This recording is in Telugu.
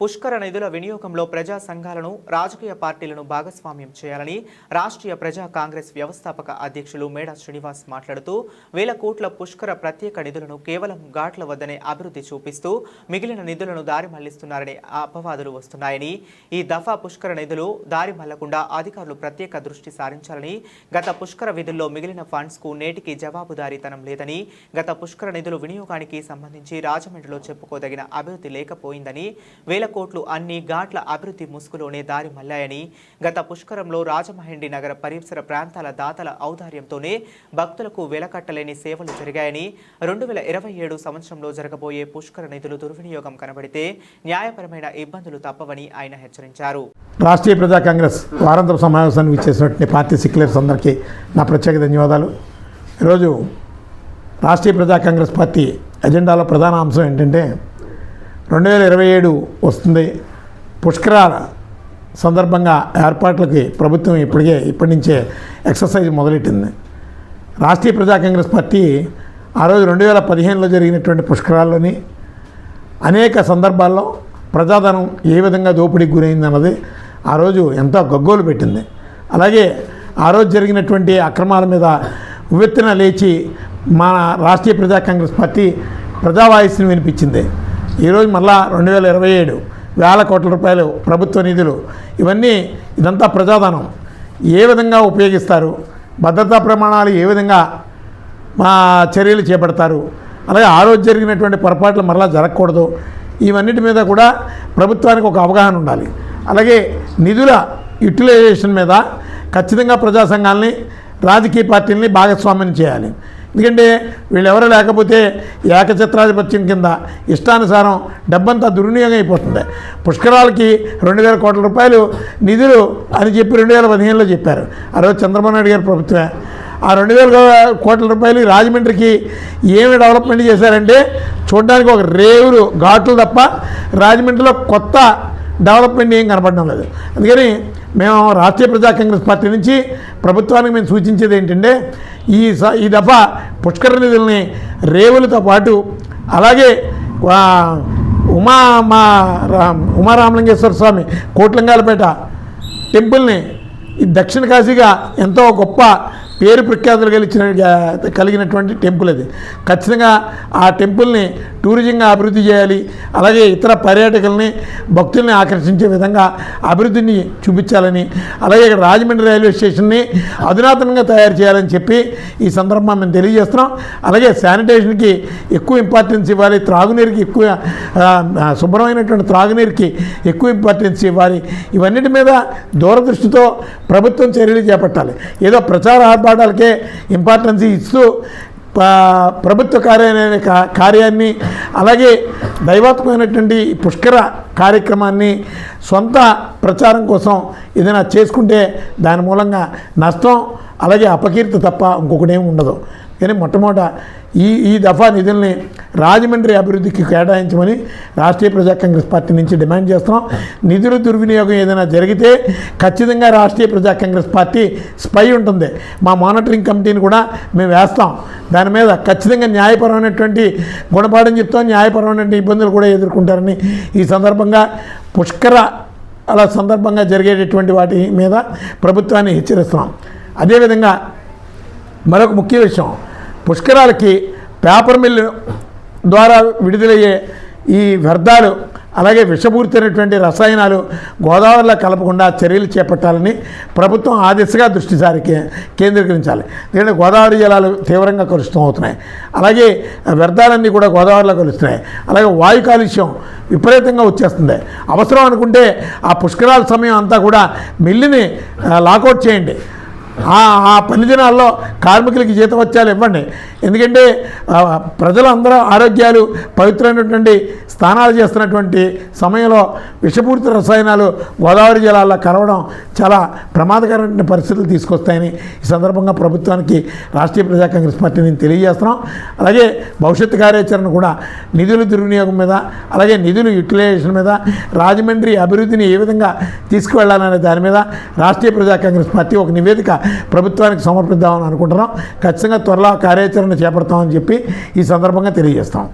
పుష్కర నిధుల వినియోగంలో ప్రజా సంఘాలను రాజకీయ పార్టీలను భాగస్వామ్యం చేయాలని రాష్ట్రీయ ప్రజా కాంగ్రెస్ వ్యవస్థాపక అధ్యక్షులు మేడా శ్రీనివాస్ మాట్లాడుతూ వేల కోట్ల పుష్కర ప్రత్యేక నిధులను కేవలం ఘాట్ల వద్దనే అభివృద్ధి చూపిస్తూ మిగిలిన నిధులను దారి మళ్ళిస్తున్నారని అపవాదులు వస్తున్నాయని ఈ దఫా పుష్కర నిధులు దారి మళ్ళకుండా అధికారులు ప్రత్యేక దృష్టి సారించాలని గత పుష్కర విధుల్లో మిగిలిన ఫండ్స్కు నేటికి జవాబుదారీతనం లేదని గత పుష్కర నిధులు వినియోగానికి సంబంధించి రాజమండ్రిలో చెప్పుకోదగిన అభివృద్ధి లేకపోయిందని వేల కోట్లు అన్ని ఘాట్ల అభివృద్ధి ముసుగులోనే దారి మళ్ళాయని గత పుష్కరంలో రాజమహేంద్రి నగర పరిసర ప్రాంతాల దాతల ఔదార్యంతోనే భక్తులకు వెలకట్టలేని సేవలు జరిగాయని రెండు వేల ఇరవై ఏడు సంవత్సరంలో జరగబోయే పుష్కర నిధులు దుర్వినియోగం కనబడితే న్యాయపరమైన ఇబ్బందులు తప్పవని ఆయన హెచ్చరించారు. రాష్ట్రీయ ప్రజా కాంగ్రెస్ వారాంతర సమావేశానికి ఇచ్చేసినటువంటి పార్టీ సిక్యులర్స్ అందరికీ నా ప్రత్యేక ధన్యవాదాలు. ఈరోజు రాష్ట్రీయ ప్రజా కాంగ్రెస్ పార్టీ ఎజెండాలో ప్రధాన అంశం ఏంటంటే రెండు వేల ఇరవై ఏడు వస్తుంది. పుష్కరాల సందర్భంగా ఏర్పాట్లకి ప్రభుత్వం ఇప్పటికే ఇప్పటి నుంచే ఎక్సర్సైజ్ మొదలెట్టింది. రాష్ట్రీయ ప్రజా కాంగ్రెస్ పార్టీ ఆ రోజు రెండు వేల పదిహేనులో జరిగినటువంటి పుష్కరాల్లోని అనేక సందర్భాల్లో ప్రజాధనం ఏ విధంగా దోపిడీకి గురైందన్నది ఆ రోజు ఎంతో గగ్గోలు పెట్టింది. అలాగే ఆ రోజు జరిగినటువంటి అక్రమాల మీద ఉవ్వెత్తున లేచి మన రాష్ట్రీయ ప్రజా కాంగ్రెస్ పార్టీ ప్రజావాయిస్ని వినిపించింది. ఈరోజు మళ్ళా రెండు వేల ఇరవై ఏడు వేల కోట్ల రూపాయలు ప్రభుత్వ నిధులు. ఇవన్నీ ఇదంతా ప్రజాధనం. ఏ విధంగా ఉపయోగిస్తారు? భద్రతా ప్రమాణాలు ఏ విధంగా మా చర్యలు చేపడతారు? అలాగే ఆ రోజు జరిగినటువంటి పొరపాట్లు మరలా జరగకూడదు. ఇవన్నిటి మీద కూడా ప్రభుత్వానికి ఒక అవగాహన ఉండాలి. అలాగే నిధుల యూటిలైజేషన్ మీద ఖచ్చితంగా ప్రజా సంఘాలని రాజకీయ పార్టీలని భాగస్వామ్యం చేయాలి. ఎందుకంటే వీళ్ళెవరు లేకపోతే ఏకచిత్రాధిపత్యం కింద ఇష్టానుసారం డబ్బంతా దుర్వినియోగం అయిపోతుంది పుష్కరాలకి రెండు వేల కోట్ల రూపాయలు నిధులు అని చెప్పి రెండు వేల పదిహేనులో చెప్పారు. ఆ రోజు చంద్రబాబు నాయుడు గారి ప్రభుత్వమే. ఆ రెండు వేల కోట్ల రూపాయలు రాజమండ్రికి ఏమి డెవలప్మెంట్ చేశారంటే చూడడానికి ఒక రేవులు ఘాట్లు తప్ప రాజమండ్రిలో కొత్త డెవలప్మెంట్ ఏం కనపడడం లేదు. అందుకని మేము రాష్ట్రీయ ప్రజా కాంగ్రెస్ పార్టీ నుంచి ప్రభుత్వానికి మేము సూచించేది ఏంటంటే ఈ స ఈ దఫా పుష్కర నిధుల్ని రేవులతో పాటు అలాగే ఉమా మా రా ఉమారామలింగేశ్వర స్వామి కోట్లంగాలపేట టెంపుల్ని ఈ దక్షిణ కాశీగా ఎంతో గొప్ప పేరు ప్రఖ్యాతులు కలిగిన కలిగినటువంటి టెంపుల్ అది. ఖచ్చితంగా ఆ టెంపుల్ని టూరిజంగా అభివృద్ధి చేయాలి. అలాగే ఇతర పర్యాటకుల్ని భక్తుల్ని ఆకర్షించే విధంగా అభివృద్ధిని చూపించాలని అలాగే ఇక్కడ రాజమండ్రి రైల్వే స్టేషన్ని అధునాతనంగా తయారు చేయాలని చెప్పి ఈ సందర్భంగా మేము తెలియజేస్తున్నాం. అలాగే శానిటేషన్కి ఎక్కువ ఇంపార్టెన్స్ ఇవ్వాలి. త్రాగునీరుకి ఎక్కువ శుభ్రమైనటువంటి త్రాగునీరుకి ఎక్కువ ఇంపార్టెన్స్ ఇవ్వాలి. ఇవన్నిటి మీద దూరదృష్టితో ప్రభుత్వం చర్యలు చేపట్టాలి. ఏదో ప్రచార ఆర్భాటాలకే ఇంపార్టెన్స్ ఇస్తూ ప్రభుత్వ కార్యాలయ కార్యాన్ని అలాగే దైవాత్మకమైనటువంటి పుష్కర కార్యక్రమాన్ని సొంత ప్రచారం కోసం ఏదైనా చేసుకుంటే దాని మూలంగా నష్టం అలాగే అపకీర్తి తప్ప ఇంకొకటేం ఉండదు. కానీ మొట్టమొదట ఈ ఈ దఫా నిధుల్ని రాజమండ్రి అభివృద్ధికి కేటాయించమని రాష్ట్రీయ ప్రజా కాంగ్రెస్ పార్టీ నుంచి డిమాండ్ చేస్తున్నాం. నిధుల దుర్వినియోగం ఏదైనా జరిగితే ఖచ్చితంగా రాష్ట్రీయ ప్రజా కాంగ్రెస్ పార్టీ స్పై ఉంటుంది. మా మానిటరింగ్ కమిటీని కూడా మేము వేస్తాం. దాని మీద ఖచ్చితంగా న్యాయపరమైనటువంటి గుణపాఠం చెప్తాం. న్యాయపరమైనటువంటి ఇబ్బందులు కూడా ఎదుర్కొంటారని ఈ సందర్భంగా పుష్కర అలా సందర్భంగా జరిగేటటువంటి వాటి మీద ప్రభుత్వాన్ని హెచ్చరిస్తున్నాం. అదేవిధంగా మరొక ముఖ్య విషయం. పుష్కరాలకి పేపర్ మిల్లు ద్వారా విడుదలయ్యే ఈ వ్యర్థాలు అలాగే విషపూరితమైనటువంటి రసాయనాలు గోదావరిలో కలపకుండా చర్యలు చేపట్టాలని ప్రభుత్వం ఆ దిశగా దృష్టి సారికి కేంద్రీకరించాలి. ఎందుకంటే గోదావరి జలాలు తీవ్రంగా కలుషితం అవుతున్నాయి. అలాగే వ్యర్థాలన్నీ కూడా గోదావరిలో కలుస్తున్నాయి. అలాగే వాయు కాలుష్యం విపరీతంగా వచ్చేస్తుంది. అవసరం అనుకుంటే ఆ పుష్కరాల సమయం అంతా కూడా మిల్లుని లాకౌట్ చేయండి. ఆ పని దినాల్లో కార్మికులకి జీతవత్యాలు ఇవ్వండి. ఎందుకంటే ప్రజలందరూ ఆరోగ్యాలు పవిత్రమైనటువంటి స్నానాలు చేస్తున్నటువంటి సమయంలో విషపూరిత రసాయనాలు గోదావరి జలాల్లో కలవడం చాలా ప్రమాదకరమైన పరిస్థితులు తీసుకొస్తాయని ఈ సందర్భంగా ప్రభుత్వానికి రాష్ట్రీయ ప్రజా కాంగ్రెస్ పార్టీ నేను తెలియజేస్తున్నాం. అలాగే భవిష్యత్తు కార్యాచరణ కూడా నిధుల దుర్వినియోగం మీద అలాగే నిధులు యూటిలైజేషన్ మీద రాజమండ్రి అభివృద్ధిని ఏ విధంగా తీసుకువెళ్ళాలనే దాని మీద రాష్ట్రీయ ప్రజా కాంగ్రెస్ పార్టీ ఒక నివేదిక ప్రభుత్వానికి సమర్పిద్దామని అనుకుంటున్నాం. ఖచ్చితంగా త్వరలో కార్యాచరణ చేపడతామని చెప్పి ఈ సందర్భంగా తెలియజేస్తాం.